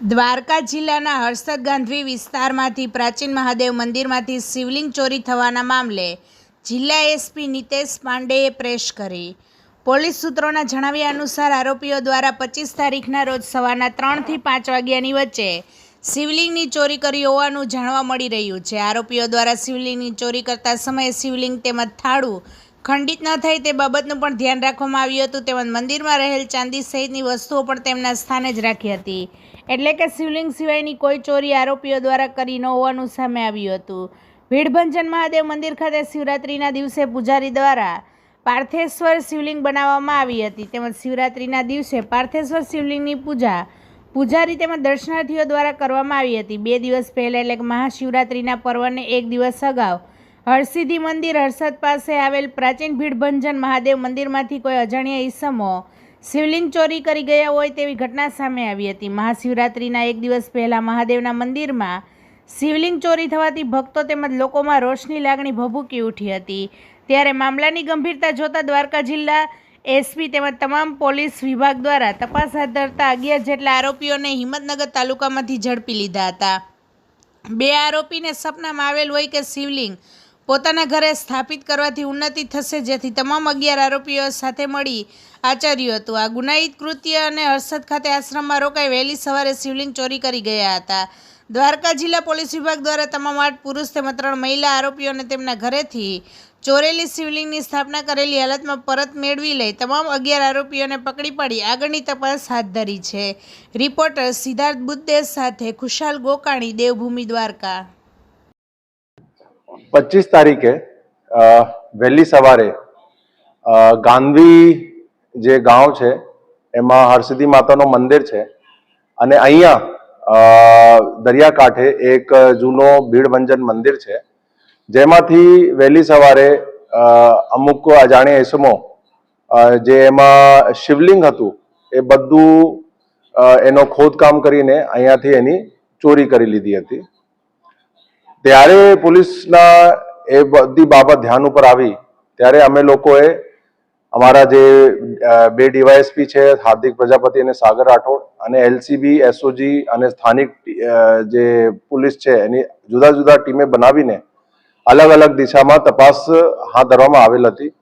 દ્વારકા જિલ્લાના હર્ષદ ગાંધી વિસ્તારમાંથી પ્રાચીન મહાદેવ મંદિરમાંથી શિવલિંગ ચોરી થવાના મામલે જિલ્લા એસપી નિતેશ પાંડેએ પ્રેસ કરી. પોલીસ સૂત્રોના જણાવ્યા અનુસાર આરોપીઓ દ્વારા પચીસ તારીખના રોજ સવારના ત્રણથી પાંચ વાગ્યાની વચ્ચે શિવલિંગની ચોરી કરી હોવાનું જાણવા મળી રહ્યું છે. આરોપીઓ દ્વારા શિવલિંગની ચોરી કરતા સમયે શિવલિંગ તેમજ થાળું ખંડિત ન થાય તે બાબતનું પણ ધ્યાન રાખવામાં આવ્યું હતું. તેમજ મંદિરમાં રહેલ ચાંદી સહિતની વસ્તુઓ પણ તેમના સ્થાને જ રાખી હતી. એટલે કે શિવલિંગ સિવાયની કોઈ ચોરી આરોપીઓ દ્વારા કરી ન હોવાનું સામે આવ્યું હતું. ભીડભંજન મહાદેવ મંદિર ખાતે શિવરાત્રિના દિવસે પૂજારી દ્વારા પાર્થેશ્વર શિવલિંગ બનાવવામાં આવી હતી. તેમજ શિવરાત્રિના દિવસે પાર્થેશ્વર શિવલિંગની પૂજા પૂજારી તેમજ દર્શનાર્થીઓ દ્વારા કરવામાં આવી હતી. બે દિવસ પહેલાં એટલે કે મહાશિવરાત્રિના પર્વને એક દિવસ અગાઉ હરસિદ્ધિ મંદિર હર્ષદ પાસે આવેલ પ્રાચીન ભીડભંજન મહાદેવ મંદિરમાંથી કોઈ અજાણ્યા ઈસમો શિવલિંગ ચોરી કરી ગયા હોય તેવી ઘટના સામે આવી હતી. મહાશિવરાત્રિના એક દિવસ પહેલાં મહાદેવના મંદિરમાં શિવલિંગ ચોરી થવાથી ભક્તો તેમજ લોકોમાં રોષની લાગણી ભભૂકી ઉઠી હતી. ત્યારે મામલાની ગંભીરતા જોતા દ્વારકા જિલ્લા એસપી તેમજ તમામ પોલીસ વિભાગ દ્વારા તપાસ હાથ ધરતા અગિયાર જેટલા આરોપીઓને હિંમતનગર તાલુકામાંથી ઝડપી લીધા હતા. બે આરોપીને સપનામાં આવેલ હોય કે શિવલિંગ પોતાના ઘરે સ્થાપિત કરવાથી ઉન્નતિ થશે, જેથી તમામ અગિયાર આરોપીઓ સાથે મળી આચર્યું હતું. આ ગુનાહિત કૃત્ય અને હર્ષદ ખાતે આશ્રમમાં રોકાઈ વહેલી સવારે શિવલિંગ ચોરી કરી ગયા હતા. દ્વારકા જિલ્લા પોલીસ વિભાગ દ્વારા તમામ આઠ પુરુષ તેમજ ત્રણ મહિલા આરોપીઓને તેમના ઘરેથી ચોરેલી શિવલિંગની સ્થાપના કરેલી હાલતમાં પરત મેળવી લઈ તમામ અગિયાર આરોપીઓને પકડી પાડી આગળની તપાસ હાથ ધરી છે. રિપોર્ટર સિદ્ધાર્થ બુદ્દેશ સાથે ખુશાલ ગોકાણી, દેવભૂમિ દ્વારકા. પચીસ તારીખે વહેલી સવારે ગાંધી જે ગાંવ છે, એમાં હરસિદ્ધિ માતાનું મંદિર છે અને અહીંયા દરિયાકાંઠે એક જૂનો ભીડભંજન મંદિર છે. જેમાંથી વહેલી સવારે અમુક અજાણ્યા એસમો જે એમાં શિવલિંગ હતું, એ બધું એનો ખોદકામ કરીને અહીંયાથી એની ચોરી કરી લીધી હતી. ત્યારે પોલીસના એ બધી બાબત ધ્યાન ઉપર આવી. ત્યારે અમે લોકોએ અમારા જે બે ડીવાયએસપી છે, હાર્દિક પ્રજાપતિ અને સાગર રાઠોડ અને એલસીબી, એસઓજી અને સ્થાનિક જે પોલીસ છે, એની જુદા જુદા ટીમે બનાવીને અલગ અલગ દિશામાં તપાસ હાથ ધરવામાં આવેલ હતી.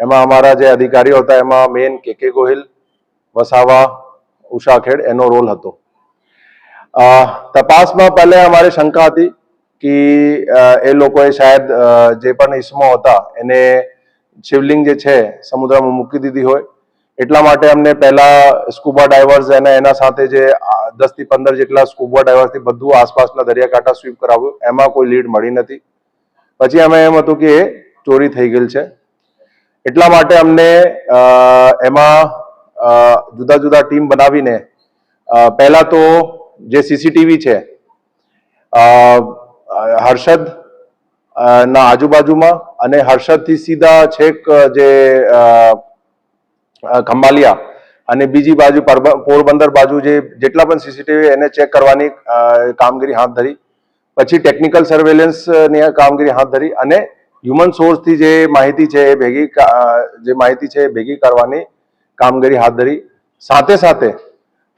એમાં અમારા જે અધિકારીઓ હતા, એમાં મેન કે કે ગોહિલ, વસાવા ઉષાખેડ એનો રોલ હતો. તપાસમાં પહેલે અમારે શંકા હતી કે એ લોકોએ શાયદ જે પણ ઈસમો હતા, એને શિવલિંગ જે છે, સમુદ્રમાં મૂકી દીધી હોય. એટલા માટે અમને પહેલા સ્કુબા ડાઈવર્સ અને એના સાથે જે દસથી પંદર જેટલા સ્કુબા ડાઇવર્સથી બધું આસપાસના દરિયાકાંઠા સ્વીપ કરાવ્યું. એમાં કોઈ લીડ મળી નથી. પછી અમે એમ હતું કે, એ ચોરી થઈ ગયેલ છે. એટલા માટે અમને એમાં જુદા જુદા ટીમ બનાવીને પહેલા તો જે સીસીટીવી છે હર્ષદ ના આજુબાજુમાં અને હર્ષદથી સીધા છેક જે ખંભાલિયા અને બીજી બાજુ પરબ- પોરબંદર બાજુ જે જેટલા પણ સીસીટીવી એને ચેક કરવાની કામગીરી હાથ ધરી. પછી ટેકનિકલ સર્વેલન્સની કામગીરી હાથ ધરી અને હ્યુમન સોર્સથી જે માહિતી છે એ ભેગી જે માહિતી છે એ ભેગી કરવાની કામગીરી હાથ ધરી. સાથે સાથે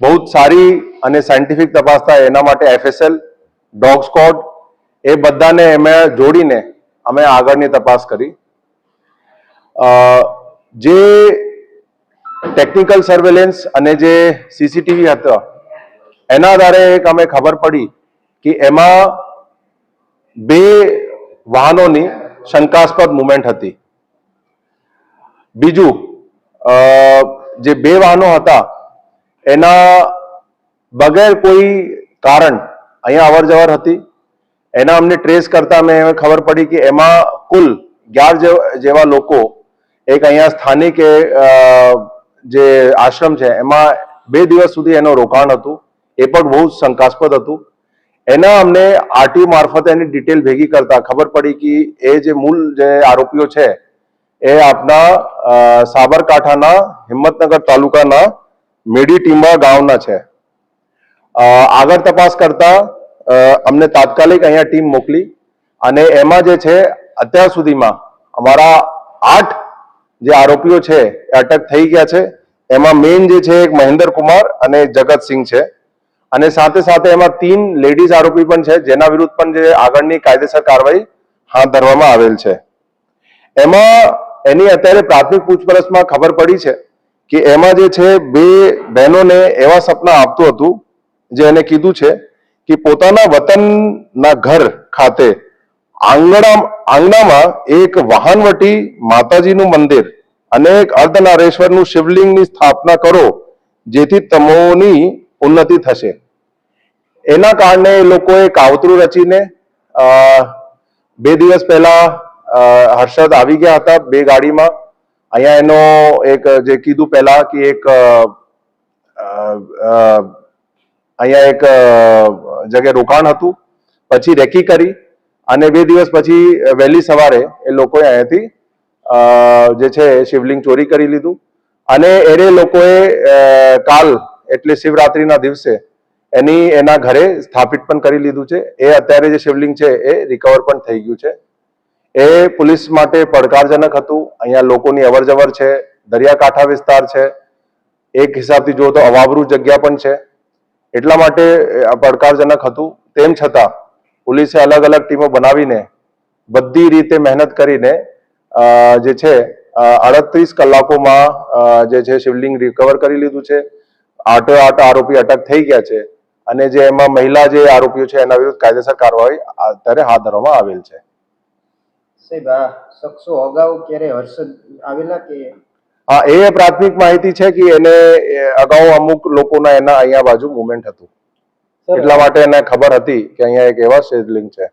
બહુ સારી અને સાયન્ટિફિક તપાસ થાય એના માટે એફએસએલ ડોગ સ્કોડ એ બધાને અમે જોડીને અમે આગળની તપાસ કરી. જે ટેકનિકલ સર્વેલન્સ અને જે સીસીટીવી હતા, એના આધારે એક અમે ખબર પડી કે એમાં બે વાહનોની શંકાસ્પદ મુવમેન્ટ હતી. બીજું જે બે વાહનો હતા, એના બગેર કોઈ કારણ અહીંયા અવર જવર હતી. એના અમને ટ્રેસ કરતા મેં એમ ખબર પડી કે એમાં કુલ અગિયાર જેવ- લોકો એક અહીંયા સ્થાનિક જે આશ્રમ છે, એમાં બે દિવસ સુધી એનું રોકાણ હતું. એ પણ બહુ શંકાસ્પદ હતું. એના અમને આરટીઓ મારફતે એની ડિટેલ ભેગી કરતા ખબર પડી કે એ જે મૂળ જે આરોપીઓ છે, એ આપના સાબરકાંઠાના, હિંમતનગર તાલુકાના મેડી ટીમ્બા ગામના છે. આગળ તપાસ કરતા અમને તાત્કાલિક અહીંયા ટીમ મોકલી અને એમાં જે છે, અત્યાર સુધીમાં અમારા આઠ જે આરોપીઓ છે, એ અટક થઈ ગયા છે. એમાં મેઇન જે છે, એક મહેન્દ્ર કુમાર અને જગતસિંહ છે. અને સાથે સાથે એમાં તીન લેડીઝ આરોપી પણ છે, જેના વિરુદ્ધ પણ જે આગળની કાયદેસર કાર્યવાહી હાથ ધરવામાં આવેલ છે. એમાં એની અત્યારે પ્રાથમિક પૂછપરછમાં ખબર પડી છે કે એમાં જે છે, બે બહેનોને એવા સપના આપતું હતું, જે એને કીધું છે કે પોતાના વતનના ઘર ખાતે આંગણા આંગણામાં એક વાહનવટી માતાજીનું મંદિર અને એક અર્ધનારેશ્વરનું શિવલિંગની સ્થાપના કરો, જેથી તમોની ઉન્નતિ થશે. એના કારણે એ લોકોએ કાવતરું રચીને બે દિવસ પહેલા હર્ષદ આવી ગયા હતા બે ગાડીમાં. અહીંયા એનો એક જે કીધું પહેલા કે એક અહીંયા એક જગ્યાએ રોકાણ હતું, પછી રેકી કરી અને બે દિવસ પછી વહેલી સવારે એ લોકોએ અહીંયાથી જે છે શિવલિંગ ચોરી કરી લીધું. અને એને લોકોએ કાલ, એટલે શિવરાત્રિના દિવસે, એની, એના ઘરે સ્થાપિત પણ કરી લીધું છે. એ અત્યારે જે શિવલિંગ છે એ રિકવર પણ થઈ ગયું છે. એ પોલીસ માટે પડકારજનક હતું. અહીંયા લોકોની અવરજવર છે, દરિયાકાંઠા વિસ્તાર છે. એક હિસાબથી જો તો અવાવરૂ જગ્યા પણ છે. એટલા માટે પડકારજનક હતું. તેમ છતાં, પોલીસે અલગ અલગ ટીમો બનાવીને, બધી રીતે મહેનત કરીને જે છે અડત્રીસ કલાકોમાં જે છે, શિવલિંગ રિકવર કરી લીધું છે. આઠે આઠ આરોપી અટક થઈ ગયા છે અને જે એમાં મહિલા જે આરોપીઓ છે, એના વિરુદ્ધ કાયદેસર કાર્યવાહી અત્યારે હાથ ધરવામાં આવેલ છે. સાહેબ, આ શખ્સો અગાઉ ક્યારે હર્ષદ આવેલા કે એ પ્રાથમિક માહિતી છે કે એને અગાઉ અમુક લોકોના એના અહીંયા બાજુ મુવમેન્ટ હતું. એટલા માટે એને ખબર હતી કે અહીંયા એક એવા શિવલિંગ છે.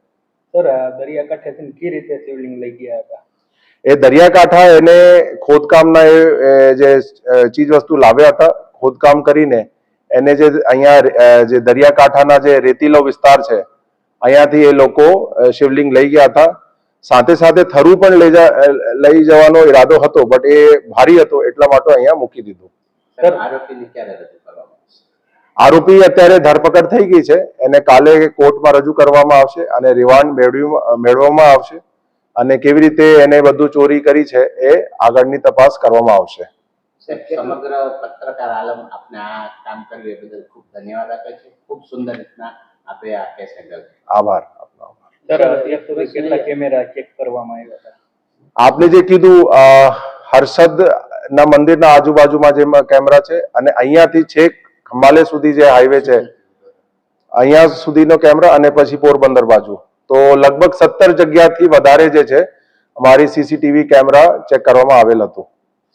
સર દરિયાકાંઠેથી કઈ રીતે શિવલિંગ લઈ ગયા હતા? એ દરિયાકાંઠા એને ખોદકામના એ જે ચીજ વસ્તુ લાવ્યા હતા ખોદકામ કરીને એને જે અહીંયા જે દરિયાકાંઠાના જે રેતીલો વિસ્તાર છે અહીંયાથી એ લોકો શિવલિંગ લઈ ગયા હતા. સાથે સાથે થરું પણ લઈ લઈ જવાનો ઈરાદો હતો બટ એ ભારી હતો એટલા માટે અહીંયા મૂકી દીધું. આરોપી અત્યારે ધરપકડ થઈ ગઈ છે એને કાલે કોર્ટમાં રજૂ કરવામાં આવશે અને રિમાન્ડ મેળવવામાં આવશે અને કેવી રીતે એને બધું ચોરી કરી છે એ આગળની તપાસ કરવામાં આવશે. સમગ્ર પત્રકાર આલમ આપને આ કામ કર્યું બદલ ખૂબ ધન્યવાદ આપે છે. ખૂબ સુંદર રીતના આપે આ કેસ હેન્ડલ આભાર. આપનો જે કીધું હર્ષદ ના મંદિરના આજુબાજુમાં જે કેમેરા છે અને અહીંયાથી છેક ખંભાલે સુધી જે હાઈવે છે અહીંયા સુધીનો કેમેરા અને પછી પોરબંદર બાજુ. તો લગભગ સત્તર જગ્યાથી વધારે જે છે અમારી સીસીટીવી કેમેરા ચેક કરવામાં આવેલ હતું.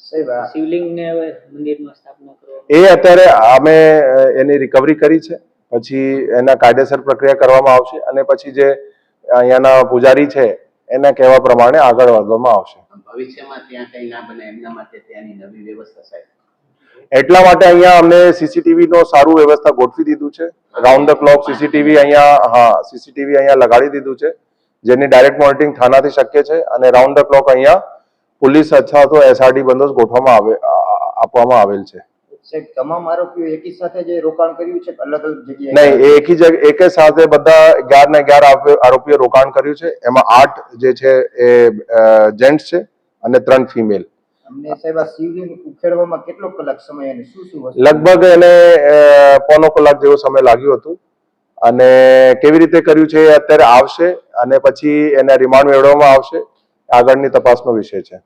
સાહેબ આ શિવલિંગને હવે મંદિરમાં સ્થાપના કરો એ અત્યારે અમે એની રિકવરી કરી છે. પછી એના કાયદેસર પ્રક્રિયા કરવામાં આવશે અને પછી જે અહીંયાના પૂજારી છે એના કહેવા પ્રમાણે આગળ વધવામાં આવશે. ભવિષ્યમાં ત્યાં કંઈ ના બને એમના માટે ત્યાંની નવી વ્યવસ્થા સાહેબ. એટલા માટે અહીંયા અમને સીસીટીવી નો સારું વ્યવસ્થા ગોઠવી દીધું છે. રાઉન્ડ ધ ક્લોક સીસીટીવી અહીંયા હા સીસીટીવી અહીંયા લગાડી દીધું છે જેની ડાયરેક્ટ મોનિટરિંગ થાનાથી શક્ય છે અને રાઉન્ડ ધ ક્લોક અહીંયા પોલીસ અથવા તો એસઆરડી બંદોબસ્ત ગોઠવવામાં આવે આપવામાં આવેલ છે. સાહેબ તમામ આરોપીઓ એકી સાથે જે રોકાણ કર્યું છે અલગ અલગ જગ્યાએ? નહીં એકી જગ્યા એક સાથે બધા અગિયાર ને અગિયાર આરોપીઓ રોકાણ કર્યું છે. એમાં આઠ જે છે એ જેન્ટ્સ છે અને ત્રણ ફિમેલ અમને સાહેબ આ શિવલિંગ ઉખેડવામાં કેટલો કલાક સમય અને શું શું લગભગ એને પોનો પોણો કલાક જેવો સમય લાગ્યો હતો. અને કેવી રીતે કર્યું છે એ અત્યારે આવશે અને પછી એને રિમાન્ડ મેળવવામાં આવશે. આગળની તપાસનો વિષય છે.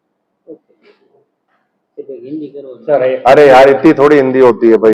अरे यार इतनी थोड़ी हिंदी होती है भाई